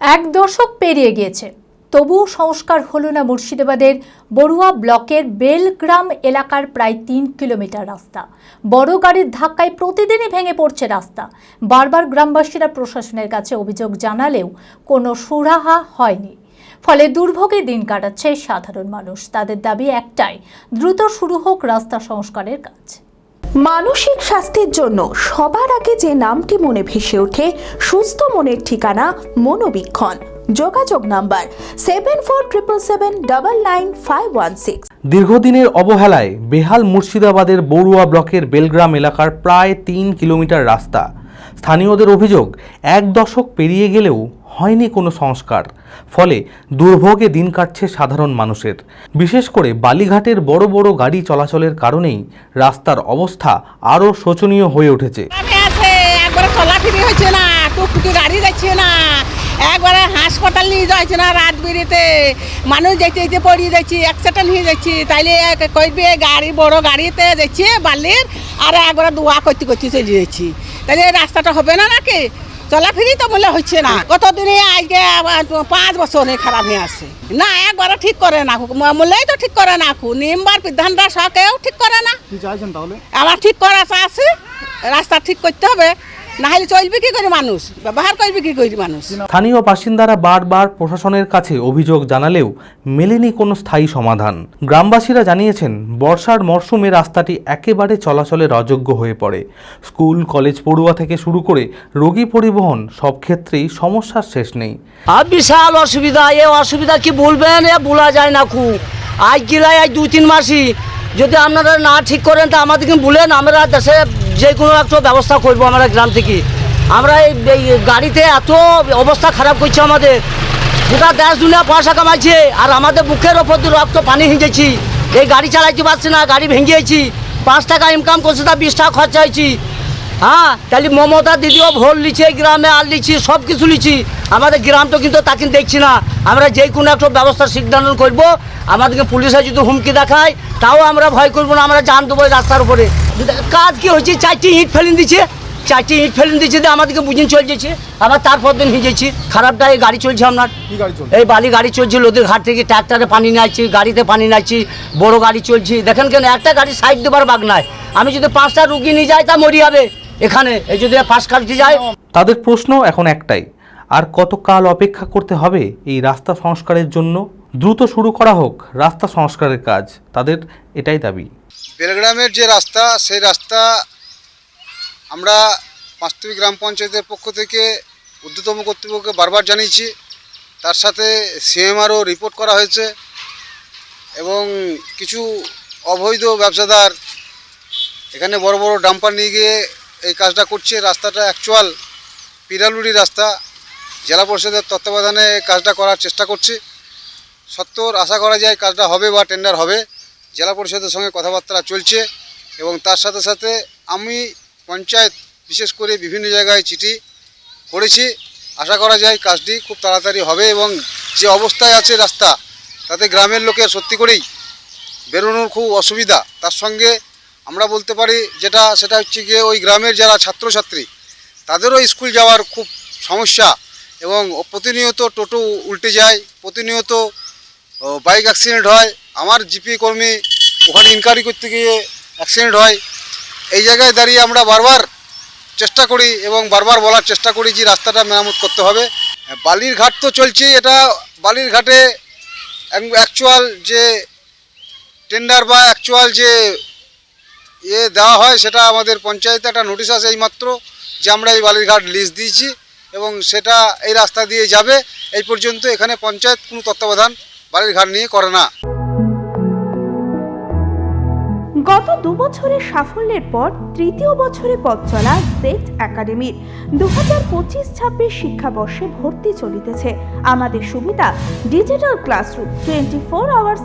এক দশক পেরিয়ে গিয়েছে। তবুও সংস্কার হলো না মুর্শিদাবাদের বড়ুয়া ব্লকের বেলগ্রাম এলাকার প্রায় তিন কিলোমিটার রাস্তা। বড় গাড়ির ধাক্কায় প্রতিদিনই ভেঙে পড়ছে রাস্তা। বারবার গ্রামবাসীরা প্রশাসনের কাছে অভিযোগ জানালেও কোনো সুরাহা হয়নি। ফলে দুর্ভোগে দিন কাটাচ্ছে সাধারণ মানুষ। তাদের দাবি একটাই, দ্রুত শুরু হোক রাস্তা সংস্কারের কাজ। মানসিক স্বাস্থ্যের জন্য সবার আগে যে নামটি মনে ভেসে ওঠে, সুস্থ মনের ঠিকানা মনোবীক্ষণ। যোগাযোগ number seven four triple seven double nine five one six দীর্ঘদিনের অবহেলায় বেহাল মুর্শিদাবাদের বড়ুয়া ব্লকের বেলগ্রাম এলাকার প্রায় তিন কিলোমিটার রাস্তা। স্থানীয়দের অভিযোগ, এক দশক পেরিয়ে গেলেও হয়নি কোনো সংস্কার। ফলে দুর্ভোগে দিন কাটছে সাধারণ মানুষের। বিশেষ করে বালিঘাটের বড় বড় গাড়ি চলাচলের কারণেই রাস্তার অবস্থা আরও শোচনীয় হয়ে উঠেছে। চলাফিরি হচ্ছে না টুকটুকি গাড়ি যাচ্ছে না, একবারে হাসপাতাল নিয়ে যাচ্ছে না রাত বেরিতে মানুষ যেতে যেতে পড়িয়ে যাচ্ছি অ্যাক্সিডেন্ট হয়ে যাচ্ছি। তাইলে কইবে, গাড়ি, বড় গাড়িতে যাচ্ছি বালির, আর একবারে দোয়া করতে করতে চলে যাচ্ছি। তাহলে রাস্তাটা হবে না নাকি? চলাফিরি তো বলে হচ্ছে না। কতদিনে আজকে আবার পাঁচ বছর খারাপ হয়ে আছে। না একবারও ঠিক করে না মূলেই তো ঠিক করে না নিমবার বিধানরা সকেও ঠিক করে না। আমার ঠিক করা আছে। রাস্তা ঠিক করতে হবে। না হলে চলবে কি করে মানুষ? ব্যবহার করবে কি করে মানুষ? স্থানীয় বাসিন্দারা বারবার প্রশাসনের কাছে অভিযোগ জানালেও মেলেনি কোনো স্থায়ী সমাধান। গ্রামবাসীরা জানিয়েছেন বর্ষার মরশুমে রাস্তাটি একেবারে চলাচলের অযোগ্য হয়ে পড়ে। স্কুল কলেজ পড়ুয়া থেকে শুরু করে রোগী পরিবহন সব ক্ষেত্রেই সমস্যার শেষ নেই। আর বিশাল অসুবিধা এ অসুবিধা কি বলবেন? এ বলা যায় না খুব। আজ গেলাই আজ দুই তিন মাসই। যদি আপনারা না ঠিক করেন তা আমাদেরকে বলেন। আমরা দেশে যে কোনো একটা ব্যবস্থা করব আমরা গ্রাম থেকে। আমরা এই গাড়িতে এত অবস্থা খারাপ করছে আমাদের। গোটা দেশ দুনিয়া পয়সা কামাইছে, আর আমাদের বুকের ওপর দিয়ে রক্ত পানি হিঁচেছি। এই গাড়ি চালাইতে পারছি না, গাড়ি ভেঙেছি। পাঁচ টাকা ইনকাম করছে, তা বিশ টাকা খরচা হয়েছি। হ্যাঁ তাহলে মমতা দিদিও ভোট লিছে, গ্রামে আর লিছি সব কিছু লিছি। আমাদের গ্রাম তো কিন্তু তাকে দেখছি না। আমরা যে কোনো একটা ব্যবস্থা সিদ্ধান্ত করব আমাদেরকে পুলিশে যদি হুমকি দেখায় তাও আমরা ভয় করব না আমরা জান দেবো রাস্তার উপরে। কাজ কি হয়েছে? চারটি ইট ফেলিন দিচ্ছে চারটি ইট ফেলিন দিচ্ছে দিয়ে আমাদেরকে বুঝিন বুঝিয়ে চলছে আবার তারপর দিন হিঁচেছি খারাপটা এই গাড়ি চলছে আপনার। কি গাড়ি চলছে? এই বালি গাড়ি চলছে লোদের ঘাট থেকে ট্র্যাক্টরে পানি নাইছি গাড়িতে পানি নাইছি বড় গাড়ি চলছি। দেখেন কেন একটা গাড়ি সাইড দেবার বাগ নাই। আমি যদি পাঁচটা রুগী নিয়ে যাই তা মরি যাবে। এখানে এই যদি পাশ কাটতে যায়। তাদের প্রশ্ন এখন একটাই আর কতকাল অপেক্ষা করতে হবে এই রাস্তা সংস্কারের জন্য? দ্রুত শুরু করা হোক রাস্তা সংস্কারের কাজ। তাদের এটাই দাবি। বেলগ্রামের যে রাস্তা, সেই রাস্তা আমরা পাঁচতুবি গ্রাম পঞ্চায়েতের পক্ষ থেকে ঊর্ধ্বতম কর্তৃপক্ষকে বারবার জানিয়েছি। তার সাথে সিএমআরও রিপোর্ট করা হয়েছে এবং কিছু অবৈধ ব্যবসাদার এখানে বড় বড় ডাম্পার নিয়ে গিয়ে এই কাজটা করছে। রাস্তাটা অ্যাকচুয়াল পিরালুড়ি রাস্তা। জেলা পরিষদের তত্ত্বাবধানে কাজটা করার চেষ্টা করছি। সত্তর আশা করা যায় কাজটা হবে বা টেন্ডার হবে। জেলা পরিষদের সঙ্গে কথাবার্তা চলছে এবং তার সাথে সাথে আমি পঞ্চায়েত বিশেষ করে বিভিন্ন জায়গায় চিঠি করেছি। আশা করা যায় কাজটি খুব তাড়াতাড়ি হবে এবং যে অবস্থায় আছে রাস্তা, তাতে গ্রামের লোকের সত্যি করেই বেরোনোর খুব অসুবিধা। তার সঙ্গে আমরা বলতে পারি যেটা, সেটা হচ্ছে গিয়ে ওই গ্রামের যারা ছাত্রছাত্রী, তাদেরও স্কুল যাওয়ার খুব সমস্যা। এবং প্রতিনিয়ত টোটো উল্টে যায়, প্রতিনিয়ত বাইক অ্যাক্সিডেন্ট হয়। আমার জিপি কর্মী ওখানে ইনকোয়ারি করতে গিয়ে অ্যাক্সিডেন্ট হয়। এই জায়গায় দাঁড়িয়ে আমরা বারবার চেষ্টা করি এবং বারবার বলার চেষ্টা করি যে রাস্তাটা মেরামত করতে হবে। বালির ঘাট তো চলছেই, এটা বালির ঘাটে অ্যাকচুয়াল যে টেন্ডার বা অ্যাকচুয়াল যে ইয়ে দেওয়া হয়, সেটা আমাদের পঞ্চায়েতে একটা নোটিশ আছে এইমাত্র যে আমরা এই বালিরঘাট লিস্ট দিয়েছি। এবং সেটা এই রাস্তা দিয়ে যাবে, এই পর্যন্ত এখানে পঞ্চায়েত কোনো তত্ত্বাবধান বালিরঘাট নিয়ে করে না। গত দু বছরের সাফল্যের পর তৃতীয় বছরে পথ চলা জেট একাডেমির দু হাজার পঁচিশ, ছাব্বিশ শিক্ষাবর্ষে ভর্তি চলিতেছে। আমাদের সুবিধা, digital classroom twenty four hours